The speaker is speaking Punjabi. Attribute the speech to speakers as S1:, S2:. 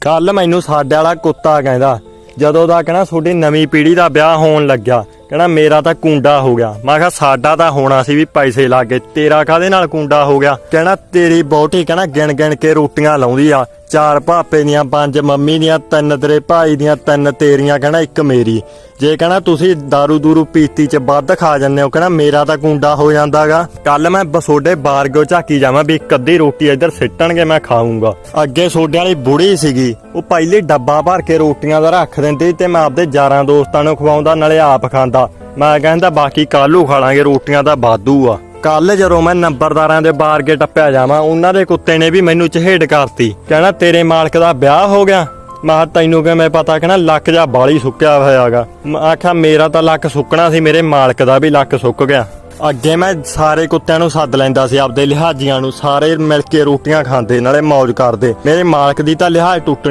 S1: ਕੱਲ ਮੈਨੂੰ ਸਾਡੇ ਵਾਲਾ ਕੁੱਤਾ ਕਹਿੰਦਾ, ਜਦੋਂ ਦਾ ਕਹਿੰਦਾ ਤੁਹਾਡੀ ਨਵੀਂ ਪੀੜ੍ਹੀ ਦਾ ਵਿਆਹ ਹੋਣ ਲੱਗਿਆ, ਕਹਿੰਦਾ ਮੇਰਾ ਤਾਂ ਕੁੰਡਾ ਹੋ ਗਿਆ। ਮੈਂ ਕਿਹਾ ਸਾਡਾ ਤਾਂ ਹੋਣਾ ਸੀ ਵੀ ਪੈਸੇ ਲੱਗੇ ਤੇਰਾ ਕਾਦੇ ਨਾਲ ਕੁੰਡਾ ਹੋ ਗਿਆ? ਕਹਿੰਦਾ ਤੇਰੀ ਬੋਟੀ ਕਹਿੰਦਾ ਗਿਣ ਗਿਣ ਕੇ ਰੋਟੀਆਂ ਲਾਉਂਦੀ ਆ। ਚਾਰ ਭਾਪੇ ਦੀਆਂ, ਪੰਜ ਮੰਮੀ ਦੀਆਂ, ਤਿੰਨ ਤੇਰੇ ਭਾਈ ਦੀਆਂ, ਤਿੰਨ ਤੇਰੀਆਂ ਕਹਿੰਦਾ ਇੱਕ ਮੇਰੀ। ਜੇ ਕਹਿੰਦਾ ਤੁਸੀਂ दारू ਦੂਰੂ ਪੀਤੀ ਚ ਵੱਧ ਖਾ ਜੰਨੇ ਹੋ ਕਹਿੰਦਾ ਮੇਰਾ ਤਾਂ ਕੁੰਡਾ ਹੋ ਜਾਂਦਾਗਾ। ਕੱਲ ਮੈਂ ਬਸੋਡੇ ਬਾਰਗੋ ਝਾਕੀ ਜਾਵਾਂ ਵੀ ਇੱਕ ਅੱਧੀ ਰੋਟੀ ਇੱਧਰ ਸਿੱਟਣਗੇ, ਮੈਂ ਖਾਊਂਗਾ। ਅੱਗੇ ਸੋਡੇ ਵਾਲੀ ਬੁੜੀ ਸੀਗੀ, ਉਹ ਪਹਿਲੇ ਡੱਬਾ ਭਰ ਕੇ ਰੋਟੀਆਂ ਦਾ ਰੱਖ ਦਿੰਦੀ ਤੇ ਮੈਂ ਆਪਦੇ ਯਾਰਾਂ ਦੋਸਤਾਂ ਨੂੰ ਖਵਾਉਂਦਾ, ਨਾਲੇ ਆਪ ਖਾਂਦਾ। ਮੈਂ ਕਹਿੰਦਾ ਬਾਕੀ ਕੱਲੂ ਖਾ ਲਾਂਗੇ, ਰੋਟੀਆਂ ਦਾ ਬਾਦੂ ਆ। ਕੱਲ ਜਦੋਂ ਮੈਂ ਨੰਬਰਦਾਰਾਂ ਦੇ ਬਾਰ ਕੇ ਟੱਪਿਆ ਜਾਵਾਂ, ਉਹਨਾਂ ਦੇ ਕੁੱਤੇ ਨੇ ਵੀ ਮੈਨੂੰ ਚਹੇੜ ਕਰਤੀ। ਕਹਿੰਦਾ ਤੇਰੇ ਮਾਲਕ ਦਾ ਵਿਆਹ ਹੋ ਗਿਆ? ਮੈਂ ਕਿਹਾ, ਤੈਨੂੰ ਕਿਵੇਂ ਪਤਾ ਕਹਿਣਾ, ਲੱਕ ਜਾ ਬਾਲੀ ਸੁੱਕਿਆ ਹੋਇਆਗਾ ਮੈਂ ਆਖਿਆ, ਮੇਰਾ ਤਾਂ ਲੱਕ ਸੁੱਕਣਾ ਸੀ, ਮੇਰੇ ਮਾਲਕ ਦਾ ਵੀ ਲੱਕ ਸੁੱਕ ਗਿਆ। ਅੱਗੇ ਮੈਂ ਸਾਰੇ ਕੁੱਤਿਆਂ ਨੂੰ ਸੱਦ ਲੈਂਦਾ ਸੀ, ਆਪਦੇ ਲਿਹਾਜ਼ੀਆਂ ਨੂੰ, ਸਾਰੇ ਮਿਲ ਕੇ ਰੋਟੀਆਂ ਖਾਂਦੇ, ਨਾਲੇ ਮौज ਕਰਦੇ। ਮੇਰੇ ਮਾਲਕ ਦੀ ਤਾਂ ਲਿਹਾਜ਼ ਟੁੱਟ